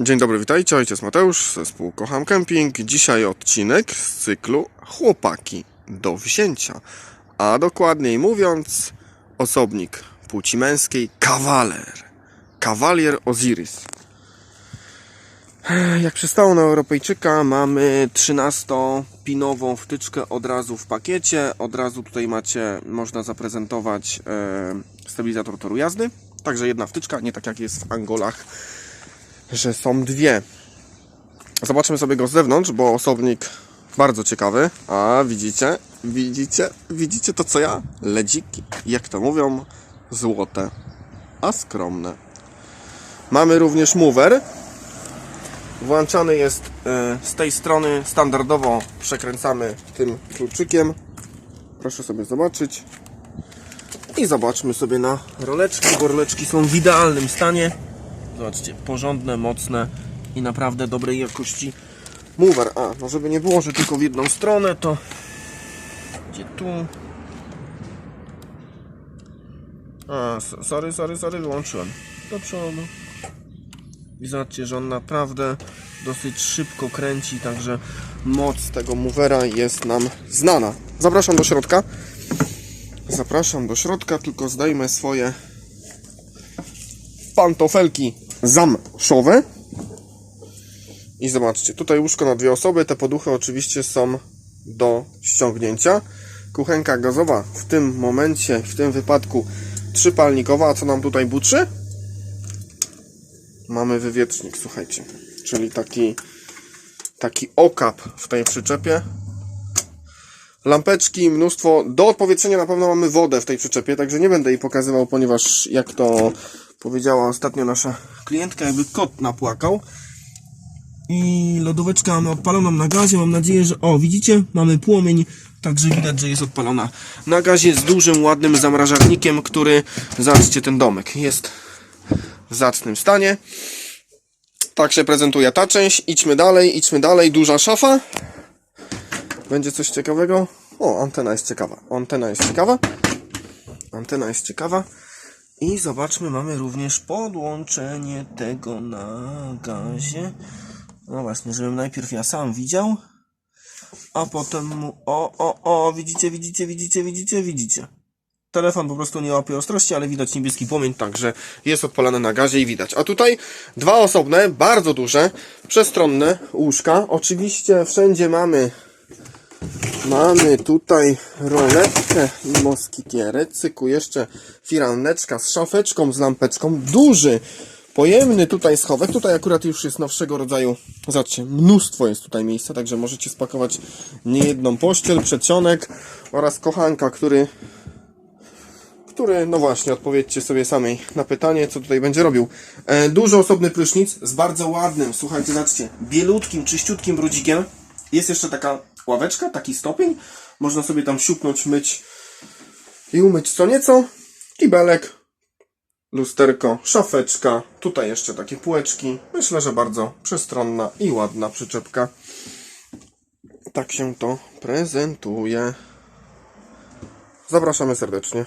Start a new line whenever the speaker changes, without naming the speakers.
Dzień dobry, witajcie, ojciec Mateusz, zespół Kocham Camping. Dzisiaj odcinek z cyklu Chłopaki do wzięcia. A dokładniej mówiąc, osobnik płci męskiej, kawaler. Kawalier Osiris. Jak przystało na Europejczyka, mamy 13-pinową wtyczkę od razu w pakiecie. Od razu tutaj macie, można zaprezentować e, stabilizator toru jazdy. Także jedna wtyczka, nie tak jak jest w Angolach, że są dwie. Zobaczmy sobie go z zewnątrz, bo osobnik bardzo ciekawy. A widzicie, widzicie, widzicie to co ja? Ledziki, jak to mówią, złote, a skromne. Mamy również mover. Włączany jest e, z tej strony standardowo przekręcamy tym kluczykiem. Proszę sobie zobaczyć. I zobaczmy sobie na roleczki, roleczki są w idealnym stanie. Zobaczcie, porządne, mocne i naprawdę dobrej jakości mover. A, no żeby nie było, że tylko w jedną stronę, to gdzie tu? A, so- sorry, sorry, sorry, wyłączyłem. Do przodu. I zobaczcie, że on naprawdę dosyć szybko kręci, także moc tego movera jest nam znana. Zapraszam do środka. Zapraszam do środka, tylko zdejmę swoje pantofelki zamszowe. I zobaczcie, tutaj łóżko na dwie osoby, te poduchy oczywiście są do ściągnięcia. Kuchenka gazowa w tym momencie, w tym wypadku trzypalnikowa, a co nam tutaj buczy? Mamy wywietrznik, słuchajcie, czyli taki taki okap w tej przyczepie. Lampeczki, mnóstwo. Do odpowietrzenia na pewno mamy wodę w tej przyczepie, także nie będę jej pokazywał, ponieważ jak to powiedziała ostatnio nasza klientka, jakby kot napłakał. I lodóweczka mamy odpaloną na gazie. Mam nadzieję, że. O, widzicie? Mamy płomień, także widać, że jest odpalona na gazie z dużym, ładnym zamrażarnikiem, który. Zobaczcie ten domek. Jest w zacnym stanie. Tak się prezentuje ta część. Idźmy dalej, idźmy dalej. Duża szafa. Będzie coś ciekawego? O, antena jest ciekawa. Antena jest ciekawa. Antena jest ciekawa. I zobaczmy, mamy również podłączenie tego na gazie. No właśnie, żebym najpierw ja sam widział, a potem mu... O, o, o, widzicie, widzicie, widzicie, widzicie, widzicie. Telefon po prostu nie łapie ostrości, ale widać niebieski płomień, także jest odpalane na gazie i widać. A tutaj dwa osobne, bardzo duże, przestronne łóżka. Oczywiście wszędzie mamy Mamy tutaj roletkę i moskitierę, cyku jeszcze firanneczka z szafeczką, z lampeczką, duży, pojemny tutaj schowek, tutaj akurat już jest nowszego rodzaju, zobaczcie, mnóstwo jest tutaj miejsca, także możecie spakować niejedną pościel, przedsionek oraz kochanka, który, który, no właśnie, odpowiedzcie sobie samej na pytanie, co tutaj będzie robił. E, duży osobny prysznic z bardzo ładnym, słuchajcie, zobaczcie, bielutkim, czyściutkim brudzikiem, jest jeszcze taka ławeczka, taki stopień. Można sobie tam siupnąć, myć i umyć co nieco. Kibelek, lusterko, szafeczka. Tutaj jeszcze takie półeczki. Myślę, że bardzo przestronna i ładna przyczepka. Tak się to prezentuje. Zapraszamy serdecznie.